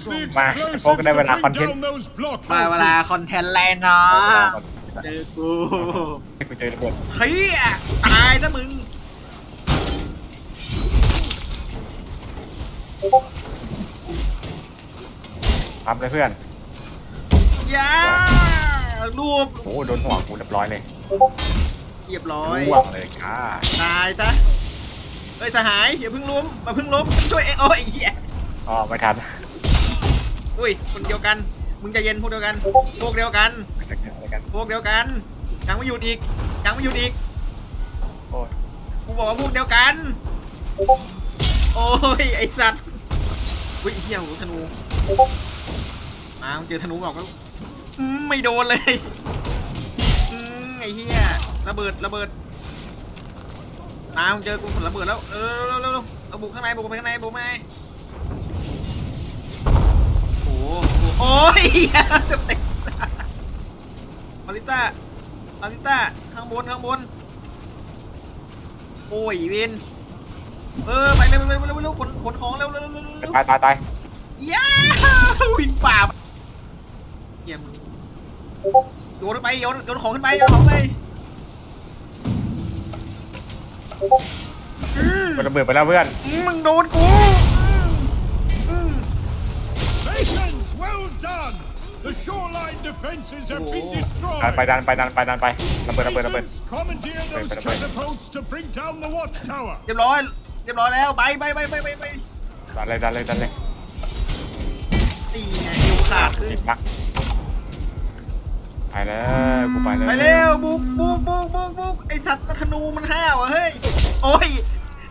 Use the มา explosives พวกได้เวลา to คอน bring เทนต์ down those มาเวลา blockhouses. คอนเทนต์แล้วเนาะเจอกูให้กูเจอระเบิดเฮียตายซะมึงทำเลยเพื่อนย้ารวบโอ้โหโดนหัวกูเรียบร้อยเลยเรียบร้อยร่วงเลยค่ะตายซะเฮ้ยสหายอย่าเพิ่งล้มมาเพิ่งล้มช่วยเองโอ้ยเหี้ยอ๋อไม่ทัน อุ้ย คนเดียวกัน มึงใจะเย็นพวกเดียวกัน พวกเดียวกันไม่ทันอะไรกัน พวกเดียวกันยังไม่หยุดอีกยังไม่หยุดอีกโอ้ยกูบอกว่าพวกเดียวกัน โอ้ย ไอสัตว์อุ้ยไอ้เหี้ยหูธนู มามึงเจอธนูบอกแล้วอืมไม่โดนเลยอืมไอ้เหี้ยระเบิดระเบิดมามึงเจอกูผลระเบิดแล้ว เออเร็วเร็วเร็วเอาบุกข้างในบุกไปข้างในบุกไปข้างใน โอ้ยเหี้ยเต็มเต็มมาริต้ามาริต้าข้างบนข้างบน โอ้ยวินเออไปเร็วเร็วเร็วเร็วขนขนของเร็วเร็วเร็วเร็วเร็วตายตายตายย้าวิ่งป่าเยี่ยมโยนไปโยนโยนของขึ้นไปโยนของไปอืมมันระเบิดไปแล้วเพื่อนอืมมึงโดนกู defenses have been Oh. ดันไป destroyed. ดันไปดันไปดันไประเบิดระเบิดระเบิด Masons, commandeer those Wait, wait, wait. catapults to bring down the watchtower. เรียบร้อย เรียบร้อยแล้ว ไปไปไปไปไปไปดันเลยดันเลยดันเลยนี่ไงอยู่ขาดคือติดบักไปแล้วกูไปแล้วไปเร็วบุกบุกบุกบุกบุกไอ้สัตว์ธนูมันห้าวอะเฮ้ย โอ้ย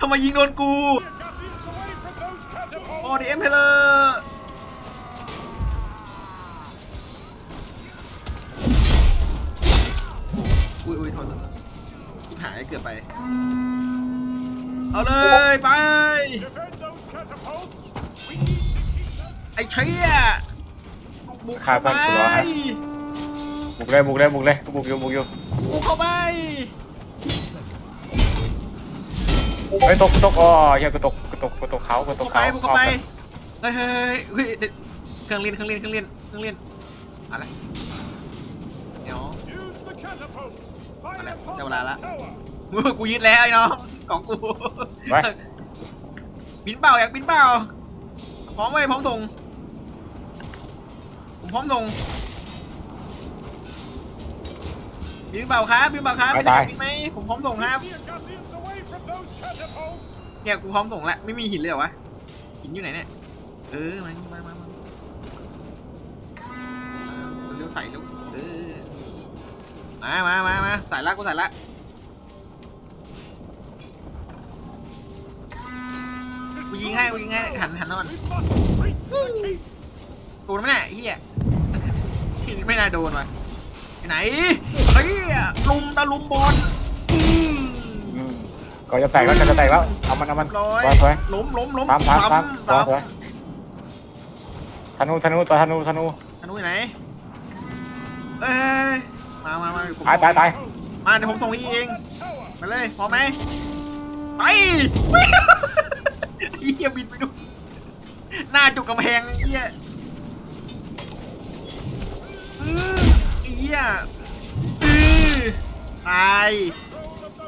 ทำไมยิงโดนกู Guardians away from those catapults. โอ้ดีเอ็มเพลเลอร์ ทษหายเกือบไป เอาเลยไป Defend those catapults. We need to keep them ไอ้เชี่ยบุกฆ่าเข้าเพื่ไปอนกูรอฮะบุกเลยบุกเลยบุกเลยบุกอยู่บุกอยู่บุกเข้าไปเฮ้ยตกตกอ๋อเฮียกูตกกูตกกูตกเขากูตบุกกเข้าเขาไปบุกเข้าไปเฮ้ยเฮ้ยเฮ้ยเฮ้ยเครื่องเล่นเครื่องเล่นเครื่องเล่นเครื่องเล่นอะไรเดี๋ยว Use the catapults. Fire Vale, upon ya volada. the tower. มือกูยึดแล้วไอ้น้องของกูไป บินเปล่าอยากบินเปล่าพร้อมไว้พร้อมส่งผมพร้อมส่งบินเปล่าครับบินเปล่าครับไปไม่ได้ไปบินไหมผมพร้อมส่งครับ Keep your Guardians away from those catapults. เนี่ยกูพร้อมส่งแล้วไม่มีหินเลยเหรอวะหินอยู่ไหนเนี่ยเออมานี่มามามาเอาเร็วใส่เร็วเออ มามามามาใส่ละกูใส่ละกูยิงให้กูยิงให้หันหันนอน We must break the keep. โดนไหมเนี่ยไอ้เฮียไม่น่าโดนว่ะไปไหนเฮ้ยลุมตะลุมบอลอืมอืมก็จะแตกแล้วก็จะแตกแล้วเอามันเอามันร้อยสวยสวยล้มล้มล้มตามตามตามสวยสวยซ้ำธนูธนูตัวธนูธนูธนูอยู่ไหนเอ้ย มามามาเดี๋ยวผมตายตายตายมาเดี๋ยวผมส่งพี่เอง Tower. มาเลยพร้อมไหมไปไอ้เฮียบินไปดูหน้าจุกกำแพงไอ้เฮียอืมไอ้เฮียอือตาย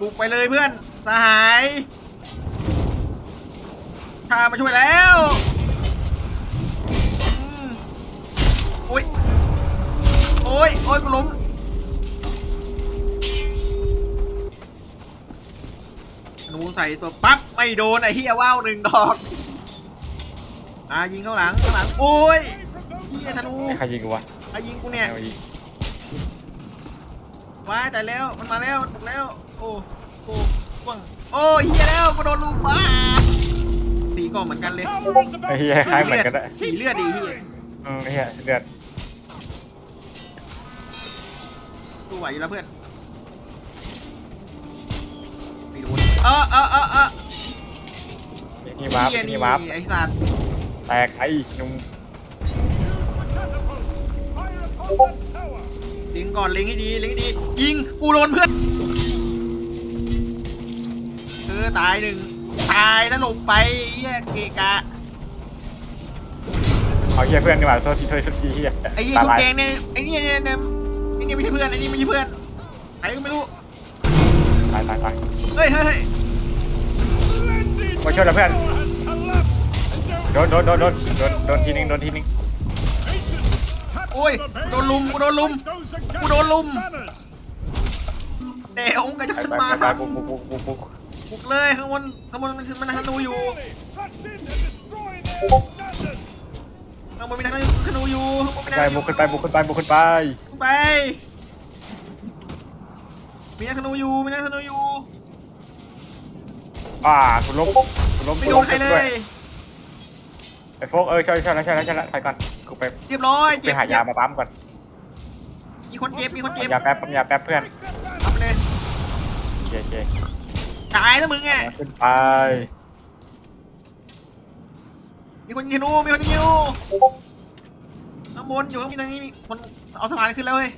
บุกไปเลยเพื่อนสหายข้ามาช่วยแล้วอืมโอ้ยโอ้ยโอ้ยกูล้ม ใส่ตัวปั๊บไม่โดนไอ้เฮียว่าวหนึ่งดอกอ่ายิงเข้าหลังข้างหลังโอ้ยเฮียธนูไอ้ใครยิงกูวะใครยิงกูเนี่ยไม่ยิงว้ายแต่แล้วมันมาแล้วมันบุกแล้วโอ้โอ้ว่างโอ้ยเฮียแล้วกูโดนลูกบ้าตีก็เหมือนกันเลย Tower is ไอ้ about เฮียคล้ายเหมือนกันได้สีเลือดดีเฮียอืมไอ้เฮียเลือดดูไหวอยู่แล้วเพื่อนไม่โดนเออเออเออเออนี่มาร์ฟเหี้ยนี่มาร์ฟไอ้สัตว์แตกไอ้หนุ่ม Fire upon that tower. เล็งก่อนเล็งให้ดีเล็งให้ดี ยิงกูโดนเพื่อนเออตายหนึ่งตายแล้วลงไปเหี้ยเกะกะเอาเฮียเพื่อนดีกว่าโทษทีโทษทีเฮียไอ้ยี่ตาชุดลายแดงเนี่ยไอ้เนี่ยเนี่ยเนี่ยไอ้เนี่ยไม่ใช่เพื่อนไอ้นี่ไม่ใช่เพื่อนใครก็ไม่รู้ตายตายตายเฮ้ยเฮ้ยเฮ้ย Splendid! Ôi, trời là Victor fan. has collapsed, and don't โดนโดนโดนโดนโดนโดนทีนึงโดนทีนึง patience. Capture Ôi, the base đồ lùm, and đồ lùm. fight those Cô đồ lùm. Agamemnon banners. แต่องค์ก็จะไปขึ้นไปมาไปซะบุกบุกบุกบุกบุกบุกเลยข้างบนข้างบนมันมันธนูอยู่ Surely, rush in and destroy their standards. ข้างบนมีธนูธนูอยู่ข้างบนมีธไปนูบุกขึ้นไปบุกขึ้นไปบุกขึ้นไปขึ้นไปมีนักธนูอยู่มีนักธนูอยู่ อ่าคุณล้มคุณล้มไม่คุณโดล้มนใครเลด้วยย ไอ้โฟกเออใช่ใช่แล้วใช่แล้วใช่แล้วถ่ายก่อนกูไปเรียบร้อยไปเจ็บหายามาปั๊มก่อนมีคนเจ็บ มีคนเจ็บยาแป๊บปั๊มยาแป๊บเพื่อนเอาไปเลยโอเคโอเคตายแล้วมึงไงขึ้นไปมีคนยิงธนูมีคนยิงธนูข้างบนอยู่ข้างบนตรงนี้มีคนเอาสะพานขึ้นแล้วเว้ย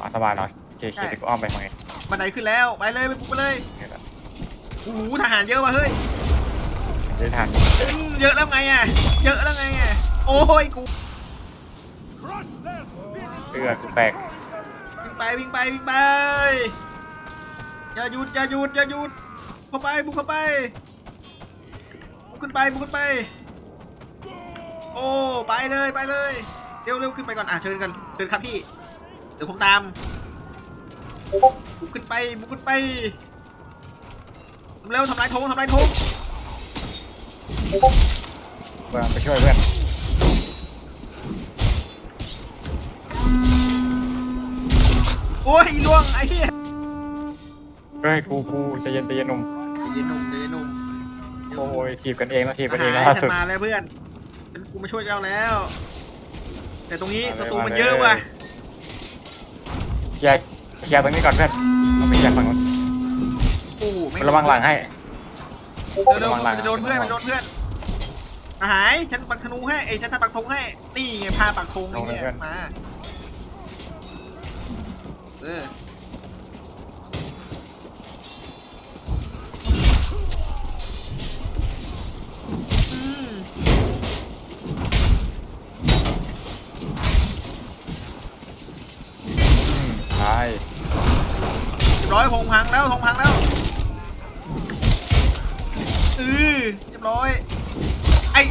อ่าสบายหน่อยโอเคโอเคเดี๋ยวกูอ้อมไปทางไงบันไดขึ้นแล้ว ไปเลยไปปุ๊บไปเลย เนี่ยแหละ โอ้โหทหารเยอะว่ะเฮ้ยเดี๋ยวทันอืมเยอะแล้วไงอะ เยอะแล้วไงอะ โอ้ยกู Crush their spirit. เอือกูแตกวิ่งไปวิ่งไปวิ่งไปอย่าหยุดอย่าหยุดอย่าหยุดเข้าไปบุกเข้าไปบุกขึ้นไปบุกขึ้นไป โอ้ไปเลยไปเลยเร็วเร็วขึ้นไปก่อนอะเชิญกันเชิญครับพี่เดี๋ยวผมตามบุกขึ้นไปบุกขึ้นไป เร็วทำลายธงทำลายธงเพื่อนไปช่วยเพื่อนโอ้ยอีล่วงไอ้เหี้ยเฮ้ยกูกูใจเย็นใจเย็นหนุ่มใจเย็นหนุ่มใจเย็นหนุ่มโอ้ยทีบกันเองนะทีบกันเองหานะล่ายฉัสุดนมาแล้วเพื่อนฉันกูมาช่วยเจ้าแล้ว แต่ตรงนี้มาเลยศัตรูมันมาเลยเยอะว่ะเคลียร์เคลียร์ตรงนี้ก่อนเพื่อนเราไปเคลียร์ฝั่งนู้น โอ้ไม่ระวังหลังให้ เร็วระวังหลังๆมันจะโดนเพื่อนมันจะโดนเพื่อนอาหายฉันปักธนูให้ไอ้ยฉันปักธงให้นี่ไงพาปักธงไอ้เนี่ยมาเอออืมใช่เรียบร้อยธงพังแล้วธงพัง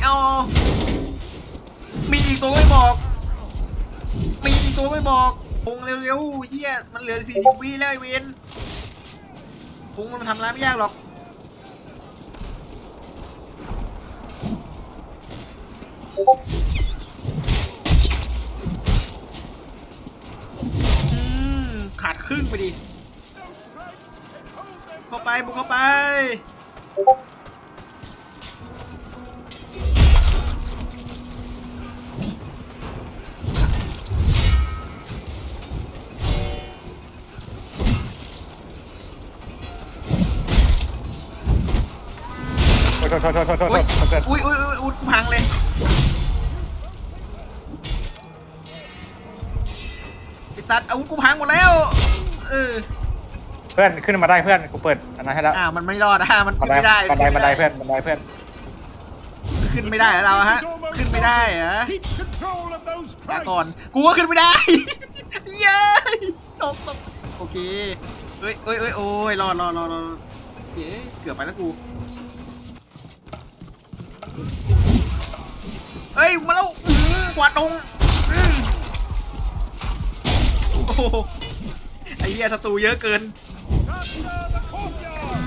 เอามีอีกตัวไม่บอก มีอีกตัวไม่บอกพงเร็วๆเฮียมันเหลือสี่สิบวิแล้วไอเวนพงมันทำร้ายไม่ยากหรอกขาดครึ่งไปดิ เข้าไปบุกเข้าไป โทษโทษโทษโทษโทษอุ้ยโทษอุ้ยอุ้ยอุ้ยอุ้ยพังเลยไอสัตว์อาวุธกูพังหมดแล้ว เออ เพื่อนขึ้นมาได้เพื่อนกูเปิดอันนั้นให้แล้วอ่ามันไม่รอดอะมันบัขึ้นนไม่ได้บันไดบันไดเพื่อนบันไดเพื่อนขึ้นไม่ได้แล้วเราฮะ ขึ้นไม่ได้เหรอ Keep control of those ลา Christ. ก่อน กูก็ขึ้นไม่ได้ เย้ยตกตกโอเคเฮ้ยเฮ้ยเฮ้ยโอ้ยรอดรอดรอดรอดเย้เกือบไปแล้วกู ฮ้ยมาแล้วอื้อหือกวาดตรงอื้อโอ้โหไอ้เหี้ยศัตรูเยอะเกิน Capture the courtyard.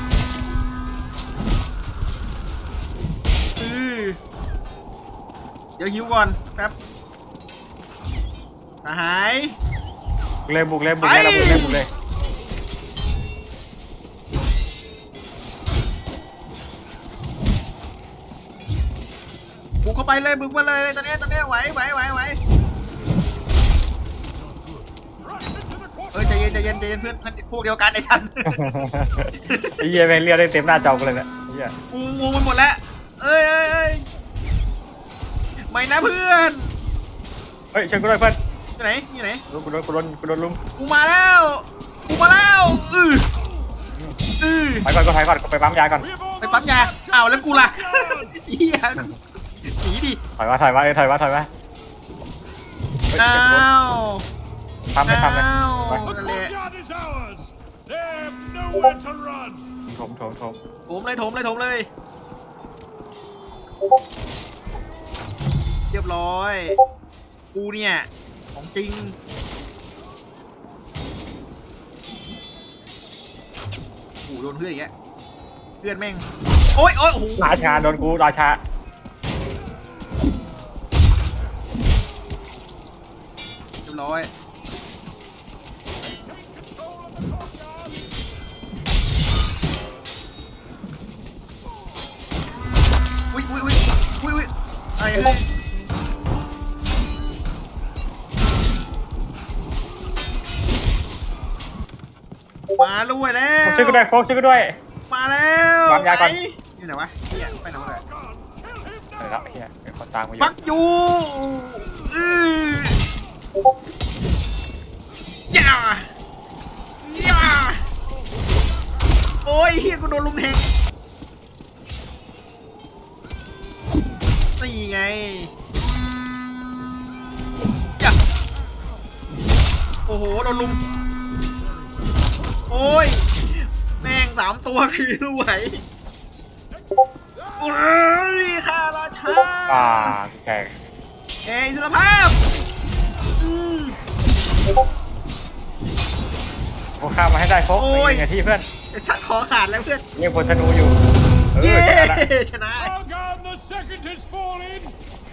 อือเดี๋ยวหิวก่อนแป๊บอาหาย บุกเลยบุกเลยบุกเลยเราบุกเลยบุกเลย เข้าไปเลยบุกมาเลยตอนนี้ตอนนี้ไหวไหวไหวไหว Rush into the เอ้ย courtyard. ใจเย็นใจเย็นใจเย็นเพื่อนเพื่อนพวกเดียวกันไอ้ทันไอ้เหี้ยแม่งเรียกได้เต็มหน้าจอกูเลยเนี่ยไอ้เหี้ยกูงงไปหมดแล้วเอ้ยเอ้ยเอ้ยไม่นะเพื่อนเฮ้ยช่วยกูด้วยเพื่อนอยู่ไหนอยู่ไหนกูโดนกูโดนกูโดนลุมกูมาแล้วกูมาแล้วอืออือไปก่อนก็ไปก่อนกูไปปั๊มยาก่อน We have ไปปั๊มยาอ้าวแล้วกูล่ะ courtyard. เฮีย หนีถอยมาถอยมาเออถอยมาถอยมาเฮ้ยอ้าเจ็บปวดวทำเลยทำเลยอ้าวไป The นั่นแหละ courtyard is ours. They've nowhere to run. โถมโถมโถมโถมเลยโถมเลยโถมเลยเรียบร้อย กูเนี่ย ของจริงโอ้โหโดนเพื่อนอีกแล้วเพื่อนแม่ง โอ๊ยโอ๊ยโอ้โหราชาโดนกูราชา รียบร้อยอุ้ยอุ้ยอุ้ยอุ้ยอุ้ยอะไรเฮ้ยมาด้วยแล้โฟวกช่วยกูด้วยโฟกช่วยกูด้วย มาแล้ววางยาก่อน ไหอยู่ไหนวะเนี่ยไปไหนวะ God, kill him เออแล้วเฮียเป็นคนตามกูอยู่ฟักยูามตัวคือไหวโอ้ยข้าราชาอ่าแกเอ้ยอิสรภาพอืมโฟกข้ามมาให้ได้โฟกโอ้ยเป็นไงที่เพื่อนไอ้สัตว์คอขาดแล้วเพื่อนเรียกบนธนูอยู่ เอเย้อชนะละ ชนะ Our